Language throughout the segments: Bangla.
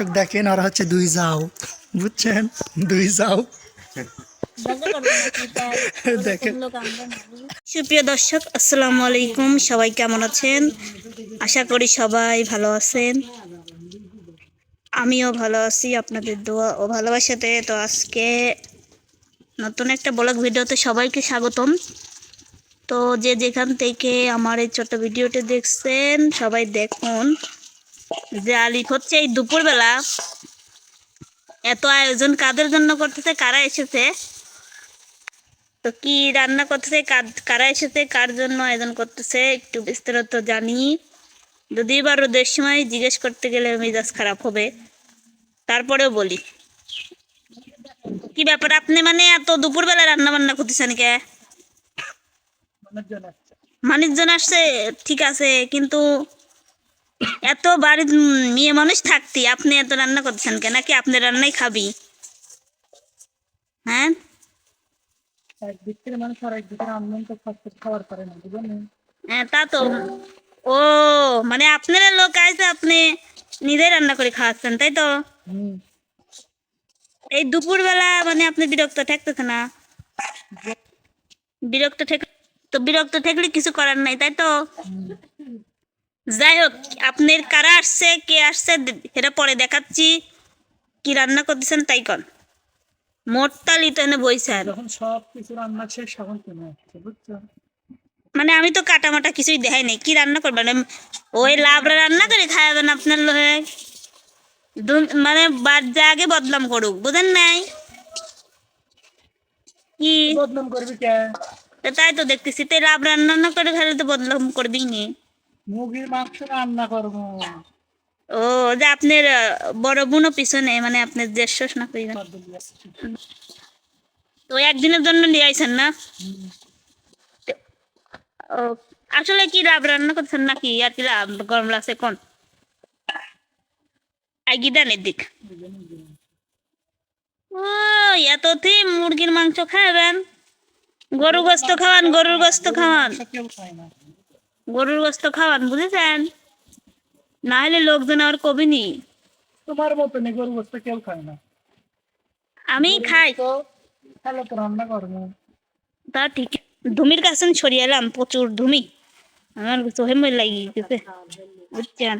দর্শক দেখেন, ওরা হচ্ছে দুই যাও। বুঝছেন? দুই যাও। সুপ্রিয় দর্শক, আসসালামু আলাইকুম। সবাই কেমন আছেন? আশা করি সবাই ভালো আছেন। আমিও ভালো আছি, আপনাদের দোয়া ও ভালোবাসাতে। তো আজকে নতুন একটা ব্লগ ভিডিওতে সবাইকে স্বাগতম। তো যে যেখান থেকে আমার এই ছোট্ট ভিডিওটি দেখছেন, সবাই দেখুন। যে আলিফ হচ্ছে এই দুপুরবেলা এত আয়োজন কাদের জন্য করতেছে কারা এসেছে? তো কি রান্না করতেছে কারা এসেছে কার জন্য আয়োজন করতেছে একটু বিস্তারিত জানি। যদি বা রোদের সময় জিজ্ঞেস করতে গেলে মেজাজ খারাপ হবে তারপরেও বলি। কি ব্যাপার আপনি মানে এত দুপুরবেলা রান্না বান্না করতেছেন কে? মানুষজন আসছে ঠিক আছে কিন্তু এত বাড়ির মেয়ে মানুষ থাকতি আপনি এত রান্না করছেন কেন? নাকি আপনি রান্নাই খাবি? হ্যাঁ? হ্যাঁ তা তো। ও মানে আপনারা লোক আছে আপনি নিজেই রান্না করে খাওয়াচ্ছেন তাই তো? এই দুপুরবেলা মানে আপনি বিরক্ত ঠেকতেছে না? বিরক্ত ঠেক তো বিরক্ত ঠেকলে কিছু করার নাই তাই তো? যাই হোক আপনার কারা আসছে কে আসছে সেটা পরে দেখাচ্ছি। কি রান্না করতেছেন তাই কন। মোটতালি তো এনে বইছেন যখন সব কিছু রান্না শেষ আসছে বুঝছ? মানে আমি তো কাটা মাটা কিছুই দেখাই নাই কি রান্না করবেন? ওই লাবড়া রান্না করে খাওয়াবেন আপনার লোহে। মানে বাদ যা আগে বদনাম করুক বুঝেন নাই? কি? বদনাম করবি কে? তো তাই তো দেখতেছি তাই লাভ রান্না না করে খাইলে তো বদনাম করবি নি। মুরগির মাংস রান্না করব। ও যে আপনার বড় বোনও পিছনে মানে আপনার না তো একদিনের জন্য নিয়ে আইছেন না? ও আসলে কি লাভ? রান্না করছেন নাকি? আর কি লাভ? গরম লাগছে কোন? আগিদানের দিক ও এততে মুরগির মাংস খাবেন গরু গোস্ত খাওয়ান গরুর গোস্ত খাওয়ান। গরুর গোস্ত খাওয়ান বুঝেছেন? না হলে লোকজন আর কবিনি তোমার মতো নেই গরু গোস্ত কেউ খায় না। আমি খাই। তাহলে তো রান্না করব। তা ঠিক। ধুমির কাছে ছড়িয়ে এলাম প্রচুর ধুমি। আমার চোখে মই লাগি গেছে বুঝছেন?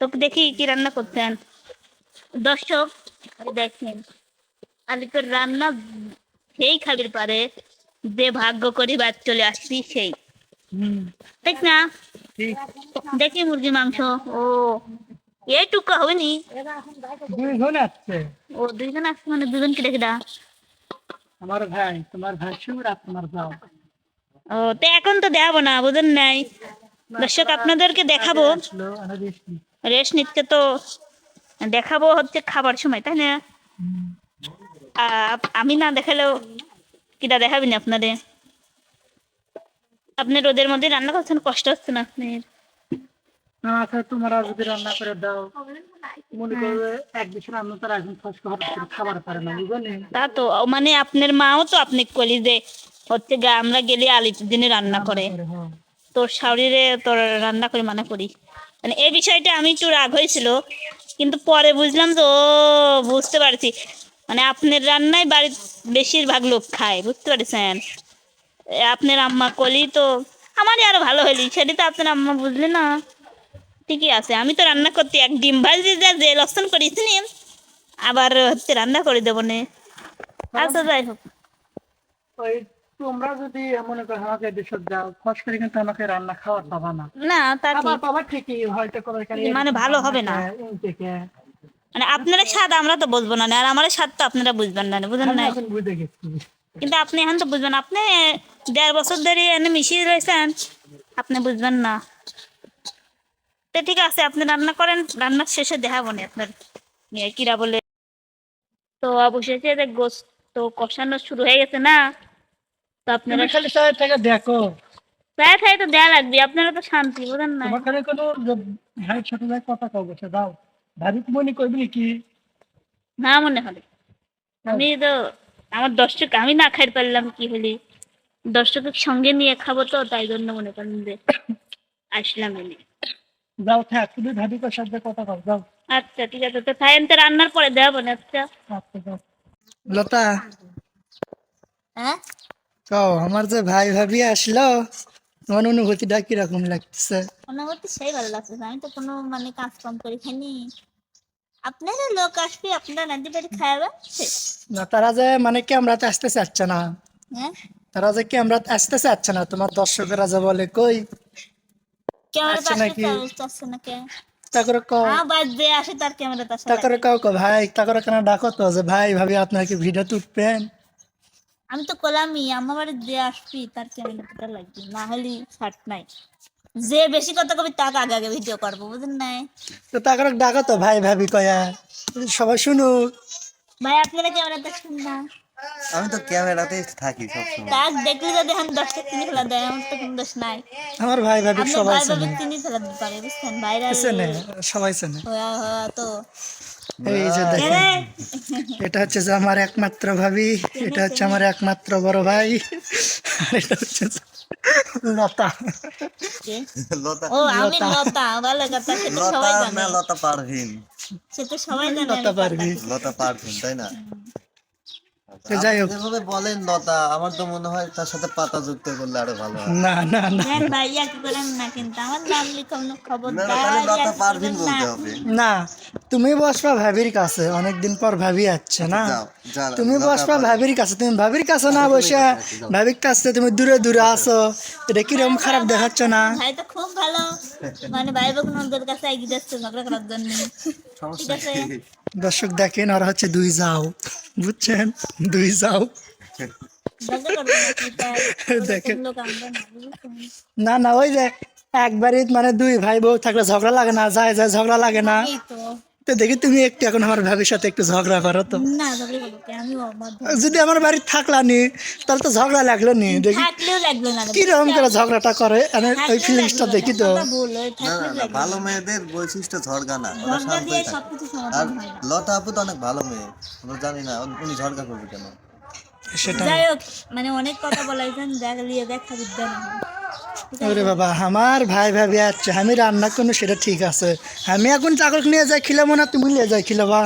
তোকে দেখি কি রান্না করতেন দর্শক দেখেন আলিপুর রান্না সেই খাবির পারে যে ভাগ্য করি বাদ চলে আসছি সেই। ঠিক না দেখি মুরগি মাংস ও এইটুকু হবে নি দুই জন আসছে ও দুইজন আসছে মানে দুজনকে দা আমার ভাই তোমার আর তোমার যাও ও তো এখন তো দেখাবো না বুঝেন নাই দর্শক আপনাদেরকে দেখাবো রেস্ট নিচ্ছে তো দেখাবো হচ্ছে খাবার সময় তাই না আমি না দেখালেও কিটা দেখাবি না আপনাদের আপনি রোদের মধ্যে রান্না করছেন? কষ্ট হচ্ছে না আপনার? না তোমরা যদি রান্না করে দাও। মনে করবে এক দেশে রান্না তার একজন ফস খাবার পারে না বুঝলি? তা তো মানে আপনার মাও তো আপনি কলি যে হচ্ছে গা আমরা গেলে আলির দিনে রান্না করে। তোর শরীরে তোর রান্না করে মানা করি। মানে এই বিষয়টা আমি একটু রাগ হয়েছিল কিন্তু পরে বুঝলাম তো ও বুঝতে পারছি। মানে আপনার রান্নায় বাড়ির বেশিরভাগ লোক খায় বুঝতে পারছেন? আপনার আম্মা কলি তো আমারই আরও ভালো হইলি সেটা তো আপনার আম্মা বুঝলে না। ঠিকই আছে আমি তো রান্না করতে এক ডিম ভাজি যা যে লক্ষণ করেছি নি, আবার হচ্ছে রান্না করে দেবো নে। আচ্ছা যাই হোক। ওই তোমরা যদি মনে করো আমাকে দেশে যাও ফস করে কিন্তু আমাকে রান্না খাওয়ার পাবা না। না তা ঠিক পাবা ঠিকই হয়তো কোনো মানে ভালো হবে না। মানে আপনারা স্বাদ আমরা তো বুঝব না আর আমার স্বাদ তো আপনারা বুঝবেন না বুঝেন না বুঝে গেছি। কিন্তু আপনি এখন তো বুঝবেন আপনি দেড় বছর ধরে এনে মিশিয়ে রয়েছেন আপনি বুঝবেন না। তো ঠিক আছে আপনি রান্না করেন রান্নার শেষে দেখাবো না আপনার কিরা বলে। তো অবশেষে যে গোস্ত কষানো শুরু হয়ে গেছে না তো আপনারা খালি চাই থেকে দেখো। প্রায় খাই তো দেয়া লাগবে আপনারা তো শান্তি বুঝেন না তোমার খালি কোনো হ্যাঁ ছোট ভাই কথা কও বসে দাও। ভাবি মনে করবি কি না মনে হবে আমি তো আমার দর্শক আমি না খাই পারলাম কি হলি? দর্শকের সঙ্গে নিয়ে খাব তো তাই জন্য মনে করেন যে আসলাম এনে। যাও থাক তুমি ভাবিকার সাথে কথা কর যাও। আচ্ছা ঠিক আছে তো সায়েন্সে রান্নার পরে দেবো না আচ্ছা। আচ্ছা যাও। লতা। হ্যাঁ? কও আমার যে ভাই ভাবি আসলো তোমার অনুভূতিটা কীরকম লাগতেছে? অনুভূতি সেই ভালো লাগছে আমি তো কোনো মানে কাজ কম করি খাইনি। আপনারা লোক আসবে আপনারা নাদি বাড়ি খাওয়াবে না তারা যে মানে ক্যামেরাতে আসতে চাচ্ছে না। হ্যাঁ? তারা যে ক্যামেরাতে আসতে চাচ্ছে না। তোমার দর্শকেরা যে বলে কই? ক্যামেরা আসতে চাচ্ছে না কে? কও। হ্যাঁ বাদ যে আসে তার আসে কও ভাই কেন ডাকো তো যে ভাই ভাবি আপনার কি ভিডিও তুলবেন আমি তো কলামই আমার বাড়ি যে আসবি তার ক্যামেরাটা লাগবে না হলে নাই। যে বেশি কথা কবি তাকে আগে আগে ভিডিও করব বুঝলেন নাই? তো তা করে ডাকো তো ভাই ভাবি কয়া। সবাই শুনুক ভাই আপনারা ক্যামেরা দেখছেন না। আমি তো ক্যামেরাতেই থাকি সবসময়। তাক দেখলে যদি এখন দশটা চিনি ফেলা দেয় আমার তো কোনো দোষ নাই। আমার ভাই ভাবি সবাই ভাই চেনে। ভাবে চিনি ফেলা দিতে পারে বুঝছেন? বাইরে চেনে সবাই চেনে। তো। এই যে দেখেন এটা হচ্ছে যে আমার একমাত্র ভাবি এটা হচ্ছে আমার একমাত্র বড় ভাই। আর এটা হচ্ছে লতা। কে? লতা। ও আমি লতা ভালো কথা সবাই না জানে। লতা পারভিন। সেটা সবাই জানে লতা আমি লতা পারভিন তাই না? যাই হোক। যেভাবে বলেন লতা আমার তো মনে হয় তার সাথে পাতা যুক্ত করলে আরও ভালো না না না। ভাইয়া কি করেন না কিন্তু? আমার নাম লিখাম খবর না না, তাহলে লতা পারভিন বলতে হবে। না তুমি বসবা ভাবির কাছে অনেকদিন পর ভাবি আসছে না? তুমি বসবা ভাবির কাছে তুমি ভাবির কাছে না বসে ভাবির কাছে তুমি দূরে দূরে আসো। এটা কীরকম খারাপ দেখাচ্ছ না? ভাই তো খুব ভালো। মানে ভাই বোন ওদের কাছে এগিয়ে যাচ্ছে ঝগড়া করার জন্য। আছে। দর্শক দেখেন ওরা হচ্ছে দুই যাও। বুঝছেন? দুই যাও। দেখেন। না না, ওই যে একবারই মানে দুই ভাই বউ থাকলে ঝগড়া লাগে না, যায় যায়, ঝগড়া লাগে না। তো দেখি তুমি একটু এখন আমার ভাবির সাথে একটু ঝগড়া করো তো। না যদি আমার বাড়ি থাকলা নি তাহলে তো ঝগড়া লাগল নি দেখি। না। কীরকম করে ঝগড়াটা করে? আমি ওই ফিলিংসটা দেখি তো। ভুল, না না না মেয়েদের বৈশিষ্ট্য না ঝগড়া সবকিছু আর না। লতা আপু তো অনেক ভালো মেয়ে আমরা জানি না উনি ঝগড়া করবে কেন? সেটা যাই হোক মানে অনেক কথা বলাইছেন দেখা লিয়ে দেখা বিদ্যা না হয়। ঠিক আছে? ওরে বাবা আমার ভাই ভাবি আছে আমি রান্না করব সেটা ঠিক আছে। আমি এখন চাকর নিয়ে যাই খিলাবো না তুমি নিয়ে যাই খিলাবা।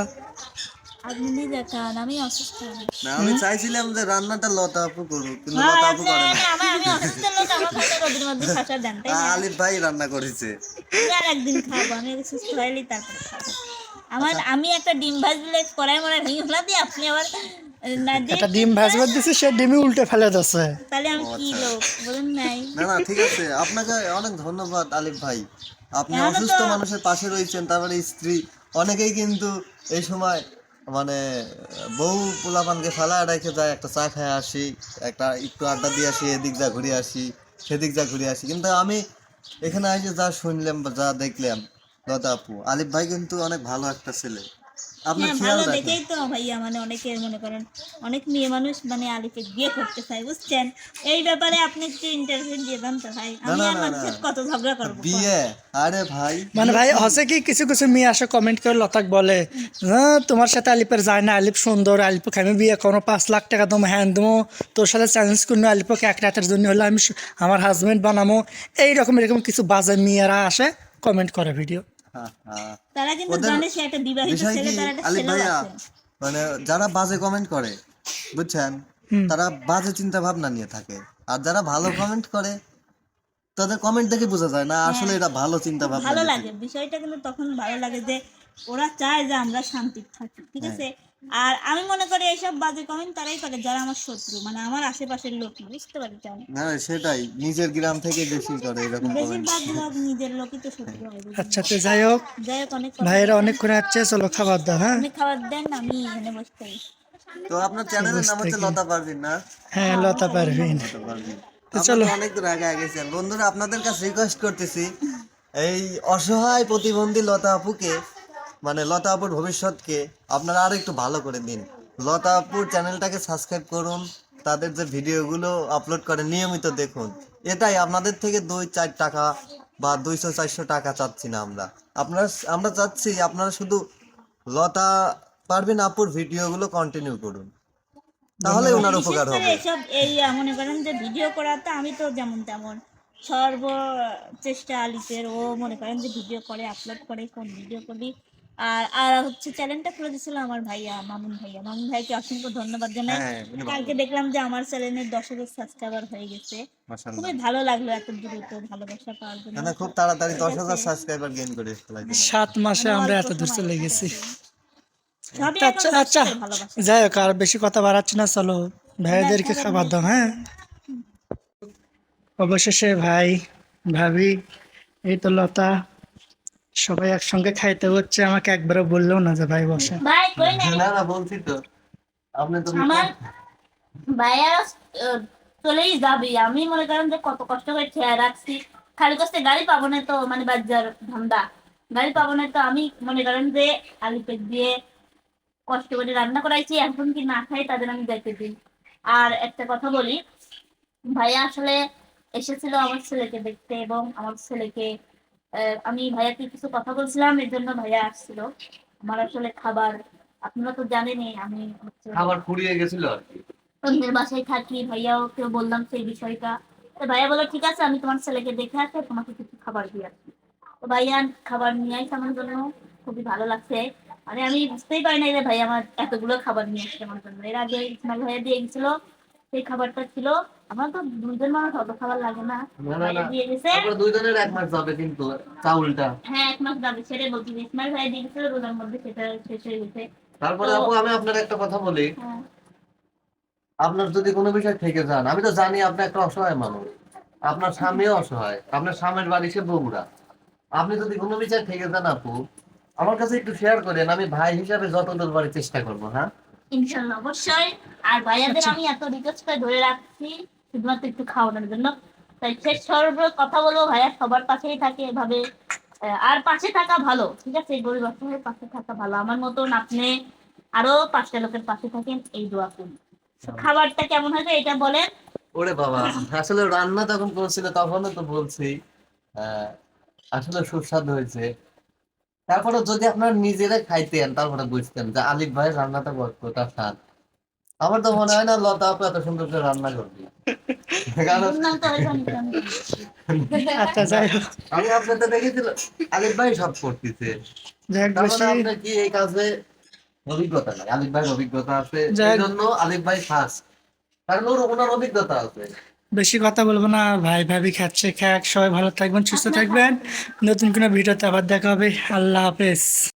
আপনি নিজে খান আমি অসুস্থ। না আমি চাইছিলাম যে রান্নাটা লতা আপু করুক কিন্তু হ্যাঁ, লতা আপু করে না। আমি অসুস্থ লোক আমার খাতা রোদের মধ্যে ফাঁসা দেন তাই না? আলিফ ভাই রান্না করেছে। আর একদিন খাব আমি সুস্থ হইলেই তারপরে খাব। আমার আমি একটা ডিম ভাজলে কড়াই মনে ভেঙে ফেলা দিই আপনি আবার একটা ডিম ভাজবার দিছে সে ডিমই উল্টে ফেলে দিচ্ছে তাহলে আমি কি লোক? বলুন নাই। না না ঠিক আছে। আপনাকে অনেক ধন্যবাদ আলিফ ভাই। আপনি অসুস্থ মানুষের পাশে রয়েছেন তারপরে স্ত্রী। অনেকেই কিন্তু এই সময় মানে বউ পোলাপানকে ফেলা রেখে যায় একটা চা খায় আসি একটা একটু আড্ডা দিয়ে আসি এদিক যা ঘুরে আসি সেদিক যা ঘুরে আসি। কিন্তু আমি এখানে এসে যা শুনলাম বা যা দেখলাম লতা আপু আলিফ ভাই কিন্তু অনেক ভালো একটা ছেলে। হ্যাঁ খেয়াল দেখেই তো ভাইয়া মানে অনেকে মনে করেন অনেক মেয়ে মানুষ মানে আলিফে বিয়ে করতে চায় বুঝছেন? এই ব্যাপারে আপনি একটু ইন্টারভিউ দিয়ে দেন তো ভাই আমি আর মানুষের কত ঝগড়া করব বিয়ে আরে ভাই মানে ভাই হসে কি কিছু কিছু মেয়ে আসে কমেন্ট করে লতাক বলে হ্যাঁ তোমার সাথে আলিপের যায় না আলিপ সুন্দর আলিপকে আমি বিয়ে করো পাঁচ লাখ টাকা তোমার হ্যাঁ দেবো তোর সাথে চ্যালেঞ্জ করব আলিপকে এক রাতের জন্য হলে আমি আমার হাজবেন্ড বানাবো। এইরকম এরকম কিছু বাজে মেয়েরা আসে কমেন্ট করে ভিডিও তারা কিন্তু জানে সে একটা বিবাহিত ছেলে তার একটা ছেলে আছে। মানে যারা বাজে কমেন্ট করে বুঝছেন? তারা বাজে চিন্তা ভাবনা নিয়ে থাকে। আর যারা ভালো কমেন্ট করে তাদের কমেন্ট দেখে বোঝা যায় না আসলে এটা ভালো চিন্তা ভাবনা ভালো লাগে। বিষয়টা কিন্তু তখন ভালো লাগে যে ওরা চায় যে আমরা শান্তি থাকি ঠিক হ্যাঁ। আছে? আর আমি মনে করি এইসব বাজে কমেন্ট তারাই করে যারা আমার শত্রু মানে আমার আশেপাশের লোক বুঝতে পারছেন থাকে। হ্যাঁ সেটাই নিজের গ্রাম থেকে বেশি করে এরকম কমেন্ট বেশিরভাগ লোক নিজের লোকই তো শত্রু হয় আচ্ছা তো যাই হোক যাই হোক অনেক কথা ভাইয়েরা অনেক করে আসছে চলো খাবার দাও হ্যাঁ? আপনি খাবার দেন আমি এখানে বসতে পারি। তো আপনার চ্যানেলের নাম হচ্ছে লতা পারভিন না? হ্যাঁ লতা পারভিন। তো চলো। অনেক দূর আগে আগেছেন। বন্ধুরা আপনাদের কাছে রিকোয়েস্ট করতেছি এই অসহায় প্রতিবন্ধী লতা আপুকে মানে লতা আপুর ভবিষ্যৎকে আপনারা আরও একটু ভালো করে দিন। লতা আপুর চ্যানেলটাকে সাবস্ক্রাইব করুন তাদের যে ভিডিওগুলো আপলোড করে নিয়মিত দেখুন। এটাই আপনাদের থেকে দুই চার টাকা বা দুইশো চারশো টাকা চাচ্ছি না আমরা। আপনারা আমরা চাচ্ছি আপনারা শুধু লতা পারবেন আপুর ভিডিওগুলো কন্টিনিউ করুন। তাহলে ওনার উপকার হবে। এসব এই মনে করেন যে ভিডিও করাতে আমি তো যেমন তেমন সর্ব চেষ্টা আলিপের ও মনে করেন যে ভিডিও করে আপলোড করে কোন ভিডিও করি আর আর হচ্ছে চ্যানেলটা খুলে দিয়েছিল আমার ভাইয়া মামুন ভাইয়া। মামুন ভাইকে অসংখ্য ধন্যবাদ জানাই। হ্যাঁ। কালকে দেখলাম যে আমার চ্যানেলের দশ হাজার সাবস্ক্রাইবার হয়ে গেছে। খুবই ভালো লাগল এত দ্রুত ভালোবাসা পাওয়ার জন্য। খুব তাড়াতাড়ি দশ হাজার সাবস্ক্রাইবার গেইন করে সাত মাসে মানে আমরা এত দূর চলে গেছি। আচ্ছা আচ্ছা যাই হোক আর বেশি কথা বাড়াচ্ছি না চলো। ভাইদেরকে খাবার দাও হ্যাঁ? অবশেষে ভাই ভাবি এই তো লতা। সবাই একসঙ্গে খাইতে হচ্ছে আমাকে একবারও বললেও না যে ভাই বসে। ভাই কই নাই? না না বলছি তো আপনি তো আমার ভাইয়া চলেই যাবে। আমি মনে করেন যে কত কষ্ট করে খেয়ে রাখছি। খালি কষ্টে গাড়ি পাবো না তো মানে বাজার ধান্দা। গাড়ি পাবো না তো আমি মনে করেন যে আলু পেট দিয়ে কষ্ট করে রান্না করাইছি। এখন কি না খাই তাদের আমি যাইতে দিই। আর একটা কথা বলি ভাইয়া আসলে এসেছিল আমার ছেলেকে দেখতে এবং আমার ছেলেকে আমি ভাইয়াকে কিছু কথা বলছিলাম এর জন্য ভাইয়া আসছিল। আমার আসলে খাবার আপনারা তো জানেনই আমি খাবার ফুরিয়ে গেছিল আর কি। অন্যের বাসায় থাকি ভাইয়াও কেউ বললাম সেই বিষয়টা। ভাইয়া বলল ঠিক আছে আমি তোমার ছেলেকে দেখে আসে তোমাকে কিছু খাবার দিয়ে আসি। তো ভাইয়া খাবার নিয়ে আসে আমার জন্য খুবই ভালো লাগছে। মানে আমি বুঝতেই পারি না যে ভাই আমার এতগুলো খাবার নিয়ে আসছে আমার জন্য। এর আগে ইসমাইল ভাইয়া দিয়ে গেছিল সেই খাবারটা ছিল। আমার তো দুজন মানুষ অত খাবার লাগে না। দিয়ে গেছে দুইজনের এক মাস যাবে কিন্তু চাউলটা। হ্যাঁ এক মাস যাবে সেটাই বলছি যে ইসমাইল ভাইয়া দিয়ে গেছিল রোজার মধ্যে সেটা শেষ হয়ে গেছে। তারপরে আপু আমি আপনার একটা কথা বলি। হ্যাঁ। আপনার যদি কোনো বিষয় থেকে যান আমি তো জানি আপনি একটা অসহায় মানুষ। আপনার স্বামীও অসহায়। আপনার স্বামীর বাড়ি সে বগুড়া। আপনি যদি কোনো বিষয় থেকে যান আপু আমার কাছে একটু শেয়ার করেন আমি ভাই হিসাবে যতদূর পারি চেষ্টা করব হ্যাঁ? ইনশাল্লাহ অবশ্যই। আর ভাইয়াদের আচ্ছা। আমি এত রিকোয়েস্ট করে ধরে রাখছি শুধুমাত্র একটু খাওয়ানোর জন্য। তাই শেষ সর্ব কথা বলব ভাইয়া সবার পাশেই থাকে এভাবে। আর পাশে থাকা ভালো ঠিক আছে? গরিব অসহায়ের পাশে থাকা ভালো। আমার মতন আপনি আরও পাঁচটা লোকের পাশে থাকেন এই দোয়া করুন। খাবারটা কেমন হয়েছে এটা বলেন? ওরে বাবা আসলে রান্না তখন করছিল তখনও তো বলছি আসলে সুস্বাদু হয়েছে। তারপরে যদি আপনারা নিজেরা খাইতেন তারপরে বুঝতেন যে আলিফ ভাই রান্নাটা কতটা স্বাদ। আমার তো মনে হয় না লতা আপু এত সুন্দর করে রান্না করবে। আচ্ছা যাই হোক আমি আপনাদের দেখেছিলাম আলিফ ভাই সব করতেছে আপনার কি এই কাজে অভিজ্ঞতা নাই? আলিফ ভাইয়ের অভিজ্ঞতা আছে। যাই- এই জন্য আলিফ ভাই ফার্স্ট কারণ ওর ওনার অভিজ্ঞতা আছে। বেশি কথা বলব না। ভাই ভাবি খাচ্ছে খাক। সবাই ভালো থাকবেন সুস্থ থাকবেন। নতুন কোনো ভিডিওতে আবার দেখা হবে। আল্লাহ হাফেজ।